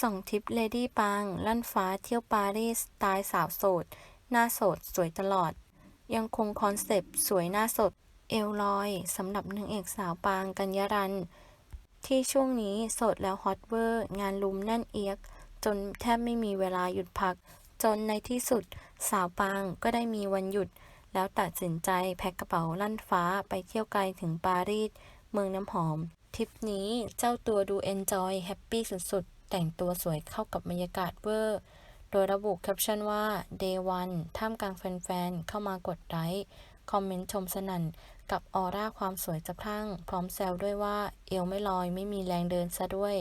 ส่งทิปเลดี้ปัง ลั่นฟ้าเที่ยวปารีสสไตล์สาวโสด หน้าโสดสวยตลอด ยังคงคอนเซปต์สวยหน้าสด เอวลอยสำหรับนางเอกสาวปางกัญญารัน ที่ช่วงนี้โสดแล้วฮอตเวอร์ งานลุมแน่นเอียก จนแทบไม่มีเวลาหยุดพัก จนในที่สุดสาวปางก็ได้มีวันหยุด แล้วตัดสินใจแพ็คกระเป๋าลั่นฟ้าไปเที่ยวไกลถึงปารีสเมืองน้ำหอมทริปนี้เจ้าตัวดูเอนจอยแฮปปี้สุดๆ แต่งตัวสวยเข้ากับบรรยากาศเวอร์ โดยระบุแคปชั่นว่า Day 1ท่ามกลางแฟนๆ เข้ามากดไลค์คอมเมนต์ชมสนั่น กับออร่าความสวยจะพรั่ง พร้อมแซวด้วยว่า เอวไม่ลอยไม่มีแรงเดินซะด้วย